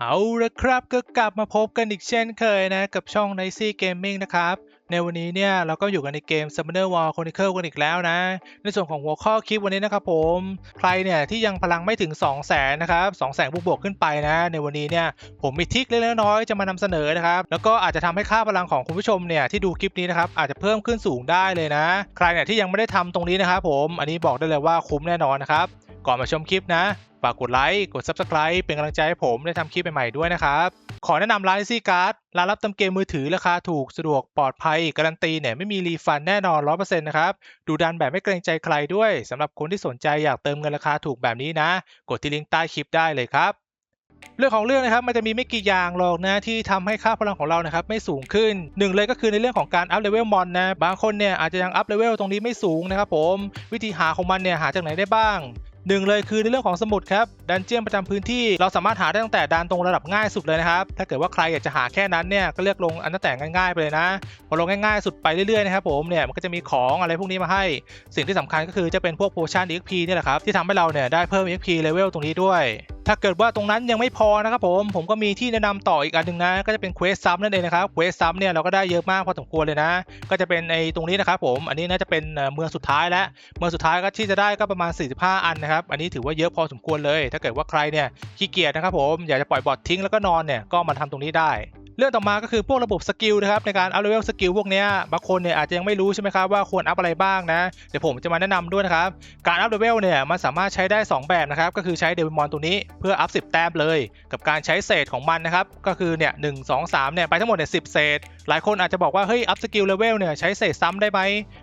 เอาละครับก็กลับมาพบกันอีกเช่นเคยนะ กับช่อง Nicy Gaming นะครับ ในวันนี้เนี่ย เราก็อยู่กันในเกม Summoner War Chronicle กันอีกแล้วนะ ในส่วนของหัวข้อคลิปวันนี้นะครับผม ใครเนี่ย ที่ยังพลังไม่ถึง 2 0 0แสนนะครับ2 0 0แสนบวกขึ้นไปนะ ในวันนี้เนี่ย ผมมีทิคเล็กน้อยจะมานำเสนอนะครับ แล้วก็อาจจะทำให้ค่าพลังของคุณผู้ชมเนี่ยที่ดูคลิปนี้นะครับอาจจะเพิ่มขึ้นสูงได้เลยนะ ใครเนี่ยที่ยังไม่ได้ทำตรงนี้นะครับผมอันนี้บอกได้เลยว่าคุ้มแน่นอนนะครับก่อนมาชมคลิปนะ ฝากกดไลค์ กด Subscribe เป็นกำลังใจให้ผมได้ทำคลิปใหม่ๆด้วยนะครับ ขอแนะนำร้านซีการ์ดร้านรับเติมเกมมือถือราคาถูกสะดวกปลอดภัย การันตีเนี่ยไม่มีรีฟันแน่นอน 100%นะครับ ดูดันแบบไม่เกรงใจใครด้วยสำหรับคนที่สนใจอยากเติมเงินราคาถูกแบบนี้นะ กดที่ลิงก์ใต้คลิปได้เลยครับเรื่องของเรื่องนะครับมันจะมีไม่กี่อย่างหรอกนะที่ทำให้ค่าพลังของเรานะครับไม่สูงขึ้นหนึ่งเลยก็คือในเรื่องของการอัพเลเวลมอนนะบางคนเนี่ยอาจจะยังอัพเลเวลตรงนี้ไม่สูงนะครับผมวิธีหาของมันเนี่ยหาจากไหนได้บ้าง หนึ่งเลยคือในเรื่องของสมุดครับดันเจียนประจำพื้นที่เราสามารถหาได้ตั้งแต่ดันตรงระดับง่ายสุดเลยนะครับ ถ้าเกิดว่าใครอยากจะหาแค่นั้นเนี่ยก็เลือกลงอันตั้งแต่ง่ายๆไปเลยนะพอลงง่ายๆสุดไปเรื่อยๆนะครับผมเนี่ยมันก็จะมีของอะไรพวกนี้มาให้ สิ่งที่สำคัญก็คือจะเป็นพวกโพชั่น EXP เนี่ยแหละครับที่ทำให้เราเนี่ยได้เพิ่ม EXP เลเวลตรงนี้ด้วย ถ้าเกิดว่าตรงนั้นยังไม่พอนะครับผม ผมก็มีที่แนะนำต่ออีกอันหนึ่งนะ ก็จะเป็นเควสซัมนั่นเองนะครับเควสซัมเนี่ยเราก็ได้เยอะมากพอสมควรเลยนะ ก็จะเป็นไอ้ตรงนี้นะครับผม อันนี้น่าจะเป็นเมืองสุดท้ายแล้ว เมืองสุดท้ายก็ที่จะได้ก็ประมาณ 45 อันนะครับ อันนี้ถือว่าเยอะพอสมควรเลย ถ้าเกิดว่าใครเนี่ยขี้เกียจนะครับผม อยากจะปล่อยบอททิ้งแล้วก็นอนเนี่ย ก็มาทำตรงนี้ได้ เรื่องต่อมาก็คือพวกระบบสกิลนะครับในการอัพเลเวลสกิลพวกนี้บางคนเนี่ยอาจจะยังไม่รู้ใช่ไหมครับว่าควรอัพอะไรบ้างนะเดี๋ยวผมจะมาแนะนำด้วยนะครับการอัพเลเวลเนี่ยมันสามารถใช้ได้ 2 แบบนะครับก็คือใช้เดวิมอนตัวนี้เพื่ออัพ10 แต้มเลย กับการใช้เศษของมันนะครับก็คือเนี่ยหนึ่งสองสามเนี่ยไปทั้งหมดเนี่ยสิเศษ หลายคนอาจจะบอกว่าเฮ้ยอัพสกิลเลเวลเนี่ยใช้เศษซ้ำได้ไหม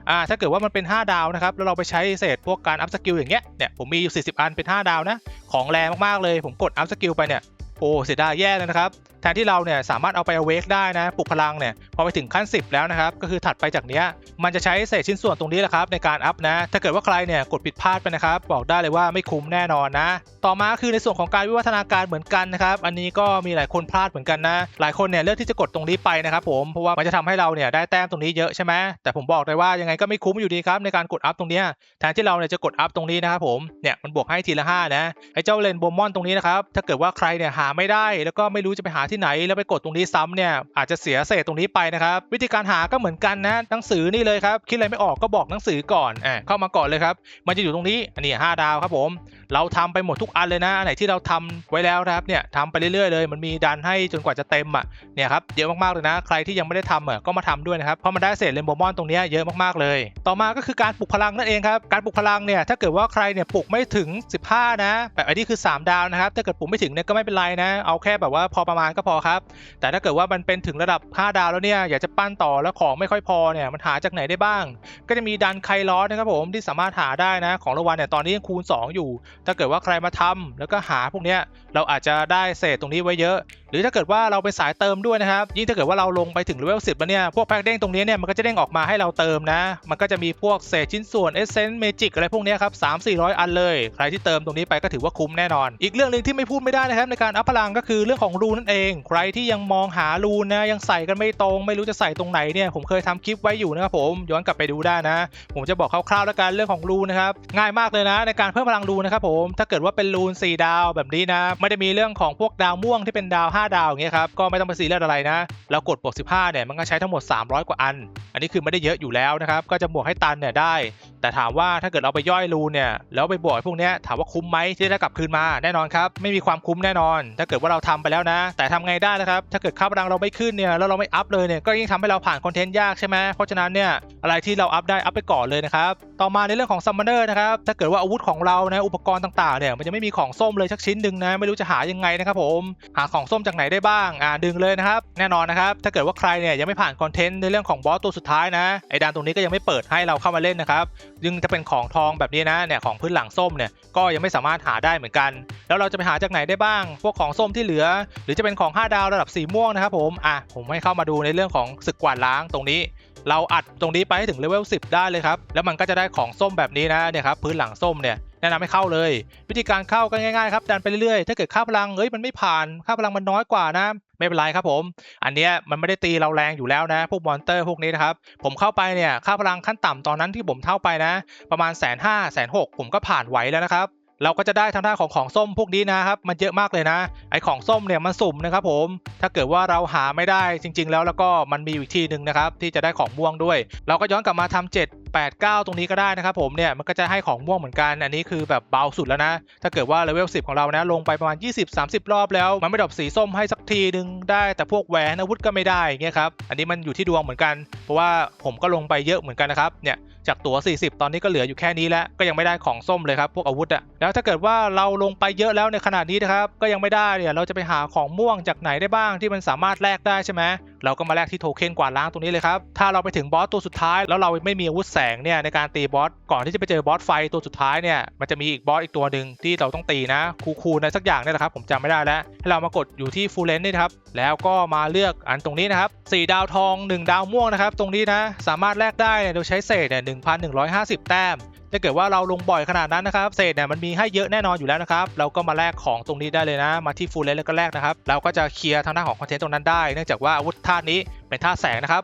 อ่าถ้าเกิดว่ามันเป็น 5 ดาวนะครับแล้วเราไปใช้เศษพวกการอัพสกิลอย่างเงี้ยเนี่ยผมมีอยู่40 อันเป็น 5 ดาวนะของแรงมากๆเลย ผมกดอัพสกิลไปเนี่ยโอ้เสียดายแย่เลยนะครับ แทนที่เราเนี่ยสามารถเอาไปเอเวกได้นะปลุกพลังเนี่ยพอไปถึงขั้น 10 แล้วนะครับก็คือถัดไปจากเนี้ยมันจะใช้เศษชิ้นส่วนตรงนี้แหละครับในการอัพนะถ้าเกิดว่าใครเนี่ยกดผิดพลาดไปนะครับบอกได้เลยว่าไม่คุ้มแน่นอนนะ ต่อมาคือในส่วนของการวิวัฒนาการเหมือนกันนะครับอันนี้ก็มีหลายคนพลาดเหมือนกันนะ หลายคนเนี่ยเลือกที่จะกดตรงนี้ไปนะครับผมเพราะว่ามันจะทำให้เราเนี่ยได้แต้มตรงนี้เยอะใช่ไหมแต่ผมบอกเลยว่ายังไงก็ไม่คุ้มอยู่ดีครับในการกดอัพตรงเนี้ยแทนที่เราเนี่ยจะกดอัพตรงนี้นะครับผมเนี่ยมันบวกให้ทีละ5นะไอ้เจ้าเลนโบมอนตรงนี้นะครับถ้าเกิดว่าใครเนี่ยหาไม่ได้แล้วก็ไม่รู้จะไปหาทไหนแล้วไปกดตรงนี้ซ้ำเนี่ยอาจจะเสียเศษตรงนี้ไปนะครับ วิธีการหาก็เหมือนกันนะหนังสือนี่เลยครับคิดอะไรไม่ออกก็บอกหนังสือก่อนอ่าเข้ามาก่อนเลยครับมันจะอยู่ตรงนี้อันนี้5ดาวครับผม เราทำไปหมดทุกอันเลยนะอันไหนที่เราทำไว้แล้วนะครับเนี่ยทำไปเรื่อยๆเลย มันมีดันให้จนกว่าจะเต็มอะเนี่ยครับเยอะมากๆเลยนะใครที่ยังไม่ได้ทำอะก็มาทำด้วยนะครับเพราะมันได้เศษเลนโบมอนตรงนี้เยอะมากๆเลย ต่อมาก็คือการปลุกพลังนั่นเองครับการปลุกพลังเนี่ยถ้าเกิดว่าใครเนี่ยปลุกไม่ถึง 15 นะแบบอันนี้คือ 3 ดาวนะครับถ้าเกิดปลุกไม่ถึงเนี่ยก็ไม่เป็นไรนะ เอาแค่แบบว่าพอประมาณก็พอครับ แต่ถ้าเกิดว่ามันเป็นถึงระดับ 5 ดาวแล้วเนี่ยอยากจะปั้นต่อแล้วของไม่ค่อยพอเนี่ยมันหาจากไหนได้บ้าง ก็จะมีดันไคลอสนะครับผมที่สามารถหาได้นะของรางวัลเนี่ยตอนนี้ยังคูณ 2 อยู่ถ้าเกิดว่าใครมาทำแล้วก็หาพวกเนี้ยเราอาจจะได้เศษตรงนี้ไว้เยอะ หรือถ้าเกิดว่าเราไปสายเติมด้วยนะครับยิ่งถ้าเกิดว่าเราลงไปถึงเลเวล10แล้วเนี่ยพวกแพ็กเด้งตรงนี้เนี่ยมันก็จะเด้งออกมาให้เราเติมนะ มันก็จะมีพวกเศษชิ้นส่วนเอเซนต์เมจิกอะไรพวกนี้ครับ3 4 0 0อันเลย ใครที่เติมตรงนี้ไปก็ถือว่าคุ้มแน่นอน อีกเรื่องหนึ่งที่ไม่พูดไม่ได้นะครับในการอัพพลังก็คือเรื่องของรูนนั่นเอง ใครที่ยังมองหารูนนะยังใส่กันไม่ตรง ไม่รู้จะใส่ตรงไหนเนี่ยผมเคยทำคลิปไว้อยู่นะครับผมย้อนกลับไปดูได้นะ ผมจะบอกคร่าวๆแล้วกันเรื่องของรูนนะครับง่ายมากเลยนะ ในการเพิ่มพลังรูนนะครับผมถ้าเกิดว่าเป็นรูน4ดาวแบบนี้นะไม่ได้มีเรื่องของพวกดาวม่วงที่เป็นดาว5ดาวอย่างเงี้ยครับก็ไม่ต้องไปซีเรียสอะไรนะเรากดบวก 15เนี่ยมันก็ใช้ทั้งหมด 300 กว่าอัน อันนี้คือไม่ได้เยอะอยู่แล้วนะครับก็จะบวกให้ตันเนี่ยได้ แต่ถามว่าถ้าเกิดเราไปย่อยรูเนี่ยแล้วไปบวกพวกเนี้ยถามว่าคุ้มไหมที่ได้กลับคืนมาแน่นอนครับไม่มีความคุ้มแน่นอน ถ้าเกิดว่าเราทำไปแล้วนะ แต่ทำไงได้นะครับถ้าเกิดค่าพลังเราไม่ขึ้นเนี่ยแล้วเราไม่อัพเลยเนี่ยก็ยิ่งทำให้เราผ่านคอนเทนต์ยากใช่ไหมเพราะฉะนั้นเนี่ยอะไรที่เราอัพได้อัพไปก่อนเลยนะครับต่อมาในเรื่องของซัมมอนเนอร์นะครับถ้าเกิดว่าอาวุธของเรานะอุปกรณ์ต่างๆเนี่ยมันจะไม่มีของส้มเลยสักชิ้นหนึ่งนะไม่รู้จะหายังไงนะครับผมหาของส้มจากไหนได้บ้าง อ่าดึงเลยนะครับ แน่นอนนะครับ ถ้าเกิดว่าใครเนี่ยยังไม่ผ่านคอนเทนต์ในเรื่องของบอสตัวสุดท้ายนะ ไอ้ดานตรงนี้ก็ยังไม่เปิดให้เราเข้ามาเล่นนะครับยังจะเป็นของทองแบบนี้นะ เนี่ยของพื้นหลังส้มเนี่ย ก็ยังไม่สามารถหาได้เหมือนกัน แล้วเราจะไปหาจากไหนได้บ้าง พวกของส้มที่เหลือ หรือจะเป็นของ 5 ดาวระดับสีม่วงนะครับผม อะ ผมให้เข้ามาดูในเรื่องของศึกกวาดล้างตรงนี้เราอัดตรงนี้ไปให้ถึงเลเวล10 ได้เลยครับ แล้วมันก็จะได้ของส้มแบบนี้นะเนี่ยครับพื้นหลังส้มเนี่ย แนะนำให้เข้าเลย วิธีการเข้าก็ง่ายๆครับดันไปเรื่อยๆ ถ้าเกิดค่าพลังเอ้ยมันไม่ผ่านค่าพลังมันน้อยกว่านะไม่เป็นไรครับผม อันเนี้ยมันไม่ได้ตีเราแรงอยู่แล้วนะ พวกมอนเตอร์พวกนี้นะครับ ผมเข้าไปเนี่ยค่าพลังขั้นต่ำตอนนั้นที่ผมเท่าไปนะ ประมาณแสนห้าแสนหกผมก็ผ่านไหวแล้วนะครับเราก็จะได้ทางด้านของของส้มพวกนี้นะครับ มันเยอะมากเลยนะ ไอของส้มเนี่ยมันสุ่มนะครับผม ถ้าเกิดว่าเราหาไม่ได้จริง ๆ แล้วแล้วก็มันมีอีกทีหนึ่งนะครับที่จะได้ของม่วงด้วย เราก็ย้อนกลับมาทำ7 8 9 ตรงนี้ก็ได้นะครับผมเนี่ยมันก็จะให้ของม่วงเหมือนกัน อันนี้คือแบบเบาสุดแล้วนะ ถ้าเกิดว่าเลเวล10 ของเรานะ ลงไปประมาณ 20-30 รอบแล้ว มันไม่ดรอปสีส้มให้สักทีนึงได้แต่พวกแหวนอาวุธก็ไม่ได้เงี้ยครับอันนี้มันอยู่ที่ดวงเหมือนกัน เพราะว่าผมก็ลงไปเยอะเหมือนกันนะครับเนี่ยจากตั๋ว40 ตอนนี้ก็เหลืออยู่แค่นี้แล้วก็ยังไม่ได้ของส้มเลยครับพวกอาวุธอะแล้วถ้าเกิดว่าเราลงไปเยอะแล้วในขนาดนี้นะครับก็ยังไม่ได้เนี่ยเราจะไปหาของม่วงจากไหนได้บ้างที่มันสามารถแลกได้ใช่ไหมเราก็มาแลกที่โทเค็นกวาดล้างตรงนี้เลยครับถ้าเราไปถึงบอสตัวสุดท้ายแล้วเราไม่มีอาวุธแสงเนี่ยในการตีบอสก่อนที่จะไปเจอบอสไฟตัวสุดท้ายเนี่ยมันจะมีอีกบอสอีกตัวหนึ่งที่เราต้องตีนะคูคูในสักอย่างเนี่ยแหละครับผมจำไม่ได้แล้วให้เรามากดอยู่ที่ฟูลเลนนี่ครับแล้วก็มาเลือกอันตรงนี้นะครับ4ดาวทอง 1 ดาวม่วงนะครับตรงนี้นะสามารถแลกได้โดยใช้เศษเนี่ย1,150 แต้มถ้าเกิดว่าเราลงบ่อยขนาดนั้นนะครับเศษเนี่ยมันมีให้เยอะแน่นอนอยู่แล้วนะครับเราก็มาแลกของตรงนี้ได้เลยนะ มาที่ฟูลเลนแล้วก็แลกนะครับเราก็จะเคลียร์ทางด้านของคอนเทนต์ตรงนั้นได้ เนื่องจากว่าอาวุธธาตุนี้เป็นธาตุแสงนะครับ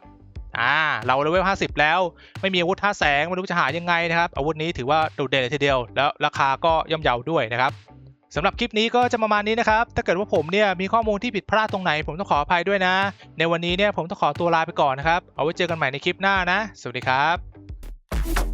อ่าเราเลเวล50 แล้ว ไม่มีอาวุธท่าแสงไม่รู้จะหายังไงนะครับอาวุธนี้ถือว่าโดดเด่นเลยทีเดียว แล้วราคาก็ย่อมเยาด้วยนะครับสำหรับคลิปนี้ก็จะประมาณนี้นะครับ ถ้าเกิดว่าผมเนี่ยมีข้อมูลที่ผิดพลาดตรงไหน ผมต้องขออภัยด้วยนะ ในวันนี้เนี่ยผมต้องขอตัวลาไปก่อนนะครับ เอาไว้เจอกันใหม่ในคลิปหน้านะ สวัสดีครับ